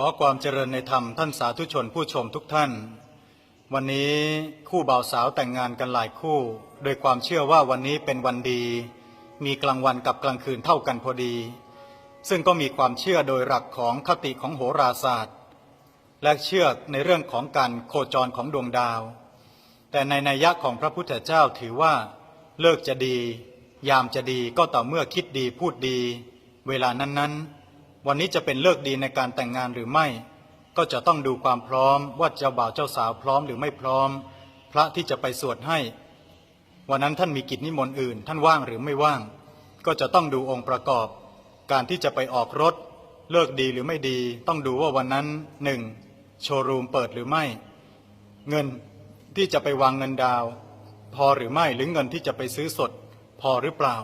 ขอความเจริญในธรรมท่านสาธุชนผู้ชมทุกท่าน วันนี้คู่บ่าวสาวแต่งงานกันหลายคู่ โดยความเชื่อว่าวันนี้เป็นวันดี มีกลางวันกับกลางคืนเท่ากันพอดี ซึ่งก็มีความเชื่อโดยหลักของคติของโหราศาสตร์ และเชื่อในเรื่องของการโคจรของดวงดาว แต่ในนัยยะของพระพุทธเจ้าถือว่า เลิกจะดี ยามจะดีก็ต่อเมื่อคิดดีพูดดี เวลานั้นๆ วันนี้จะเป็นเลิกดีในการแต่งงานหรือไม่ ก็จะต้องดูความพร้อมว่าเจ้าบ่าวเจ้าสาวพร้อมหรือไม่พร้อม พระที่จะไปสวดให้ วันนั้นท่านมีกิจนิมนต์อื่น ท่านว่างหรือไม่ว่าง ก็จะต้องดูองค์ประกอบ การที่จะไปออกรถ เลิกดีหรือไม่ดี ต้องดูว่าวันนั้นหนึ่งโชว์รูมเปิดหรือไม่ เงินที่จะไปวางเงินดาว พอหรือไม่หรือเงินที่จะไปซื้อสด พอหรือเปล่า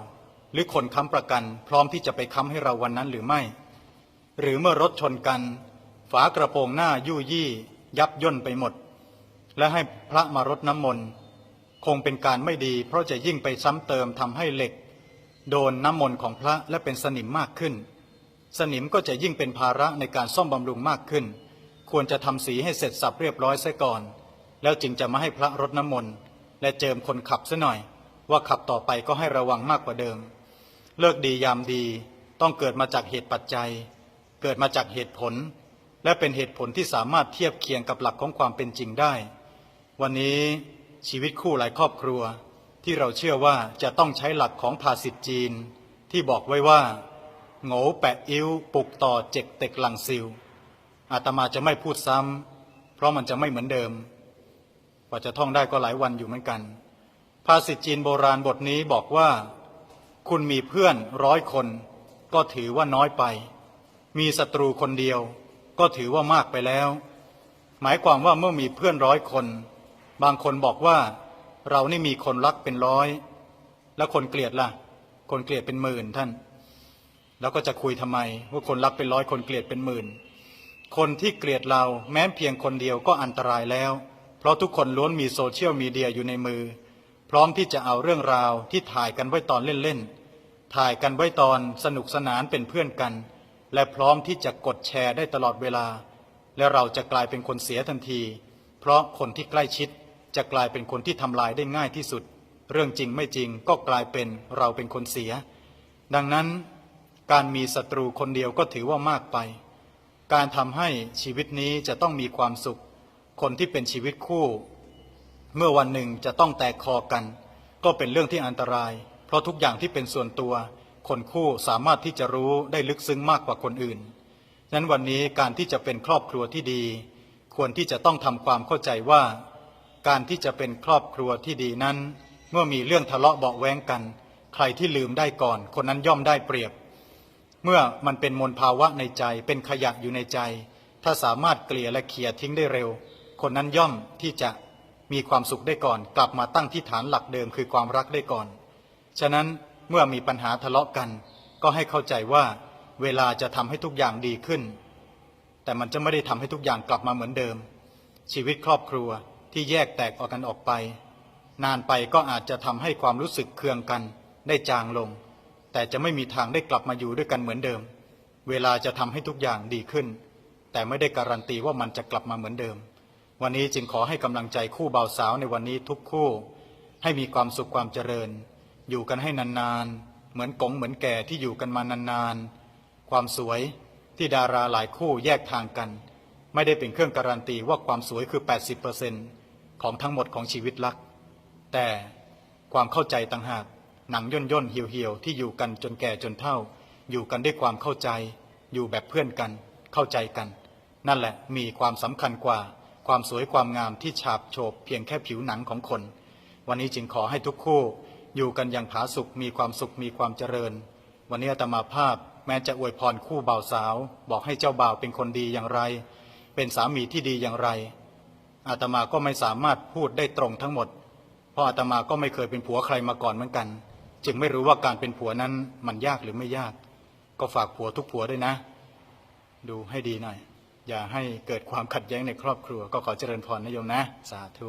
หรือคนค้ำประกัน พร้อมที่จะไปค้ำให้เราวันนั้นหรือไม่ หรือเมื่อรถชนกัน ฝากระโปรงหน้ายู่ยี่ ยับย่นไปหมด และให้พระมารดน้ำมนต์คงเป็นการไม่ดีเพราะจะยิ่งไปซ้ำเติมทำให้เหล็ก โดนน้ำมนต์ของพระและเป็นสนิมมากขึ้น สนิมก็จะยิ่งเป็นภาระในการซ่อมบำรุงมากขึ้น ควรจะทำสีให้เสร็จสับเรียบร้อยซะก่อน แล้วจึงจะมาให้พระรดน้ำมนต์และเจิมคนขับซะหน่อย ว่าขับต่อไปก็ให้ระวังมากกว่าเดิม เลิกดียามดีต้องเกิดมาจากเหตุปัจจัย เกิดมาจากเหตุผล และเป็นเหตุผลที่สามารถเทียบเคียงกับหลักของความเป็นจริงได้ วันนี้ชีวิตคู่หลายครอบครัว ที่เราเชื่อว่าจะต้องใช้หลักของภาษิตจีน ที่บอกไว้ว่าโง่แปะอิ้วปลุกต่อเจกเต็กหลังซิวอาตมาจะไม่พูดซ้ำเพราะมันจะไม่เหมือนเดิมกว่าจะท่องได้ก็หลายวันอยู่เหมือนกัน ภาษิตจีนโบราณบทนี้บอกว่า คุณมีเพื่อนร้อยคน ก็ถือว่าน้อยไป มีศัตรูคนเดียว ก็ถือว่ามากไปแล้ว หมายความว่าเมื่อมีเพื่อนร้อยคน บางคนบอกว่า เรานี่มีคนรักเป็นร้อย แล้วคนเกลียดล่ะ คนเกลียดเป็นหมื่นท่าน แล้วก็จะคุยทำไม ว่าคนรักเป็นร้อยคนเกลียดเป็นหมื่น คนที่เกลียดเราแม้เพียงคนเดียวก็อันตรายแล้ว เพราะทุกคนล้วนมีโซเชียลมีเดียอยู่ในมือ พร้อมที่จะเอาเรื่องราวที่ถ่ายกันไว้ตอนเล่นๆถ่ายกันไว้ตอนสนุกสนานเป็นเพื่อนกัน และพร้อมที่จะกดแชร์ได้ตลอดเวลา และเราจะกลายเป็นคนเสียทันที เพราะคนที่ใกล้ชิดจะกลายเป็นคนที่ทำลายได้ง่ายที่สุด เรื่องจริงไม่จริงก็กลายเป็นเราเป็นคนเสีย ดังนั้น การมีศัตรูคนเดียวก็ถือว่ามากไป การทำให้ชีวิตนี้จะต้องมีความสุข คนที่เป็นชีวิตคู่ เมื่อวันหนึ่งจะต้องแตกคอกัน ก็เป็นเรื่องที่อันตราย เพราะทุกอย่างที่เป็นส่วนตัว คนคู่สามารถที่จะรู้ได้ลึกซึ้งมากกว่าคนอื่นนั้นวันนี้การที่จะเป็นครอบครัวที่ดี ควรที่จะต้องทำความเข้าใจว่า การที่จะเป็นครอบครัวที่ดีนั้น เมื่อมีเรื่องทะเลาะเบาแวงกัน ใครที่ลืมได้ก่อน คนนั้นย่อมได้เปรียบ เมื่อมันเป็นมลภาวะในใจเป็นขยะอยู่ในใจ ถ้าสามารถเกลี่ยและเขี่ยทิ้งได้เร็ว คนนั้นย่อมที่จะมีความสุขได้ก่อน กลับมาตั้งที่ฐานหลักเดิมคือความรักได้ก่อน ฉะนั้น เมื่อมีปัญหาทะเลาะกัน ก็ให้เข้าใจว่า เวลาจะทำให้ทุกอย่างดีขึ้น แต่มันจะไม่ได้ทำให้ทุกอย่างกลับมาเหมือนเดิม ชีวิตครอบครัวที่แยกแตกออกกันออกไป นานไปก็อาจจะทำให้ความรู้สึกเคืองกัน ได้จางลง แต่จะไม่มีทางได้กลับมาอยู่ด้วยกันเหมือนเดิม เวลาจะทำให้ทุกอย่างดีขึ้น แต่ไม่ได้การันตีว่ามันจะกลับมาเหมือนเดิม วันนี้จึงขอให้กำลังใจคู่บ่าวสาวในวันนี้ทุกคู่ ให้มีความสุขความเจริญ อยู่กันให้นานๆ เหมือนกงเหมือนแก่ที่อยู่กันมานานๆ ความสวยที่ดาราหลายคู่แยกทางกัน ไม่ได้เป็นเครื่องการันตีว่าความสวยคือ 80%ของทั้งหมดของชีวิตรัก แต่ความเข้าใจต่างหากหนังย่นย่นๆเหี่ยวเหี่ยวๆที่อยู่กันจนแก่จนเฒ่า อยู่กันด้วยความเข้าใจ อยู่แบบเพื่อนกัน เข้าใจกัน นั่นแหละมีความสำคัญกว่า ความสวยความงามที่ฉาบโฉบเพียงแค่ผิวหนังของคน วันนี้จึงขอให้ทุกคู่ อยู่กันอย่างผาสุกมีความสุขมีความเจริญ วันนี้อาตมาภาพแม้จะอวยพรคู่บ่าวสาว บอกให้เจ้าบ่าวเป็นคนดีอย่างไร เป็นสามีที่ดีอย่างไร อาตมาก็ไม่สามารถพูดได้ตรงทั้งหมด เพราะอาตมาก็ไม่เคยเป็นผัวใครมาก่อนเหมือนกัน จึงไม่รู้ว่าการเป็นผัวนั้นมันยากหรือไม่ยาก ก็ฝากผัวทุกผัวด้วยนะ ดูให้ดีหน่อย อย่าให้เกิดความขัดแย้งในครอบครัว ก็ขอเจริญพรนะโยมนะ สาธุ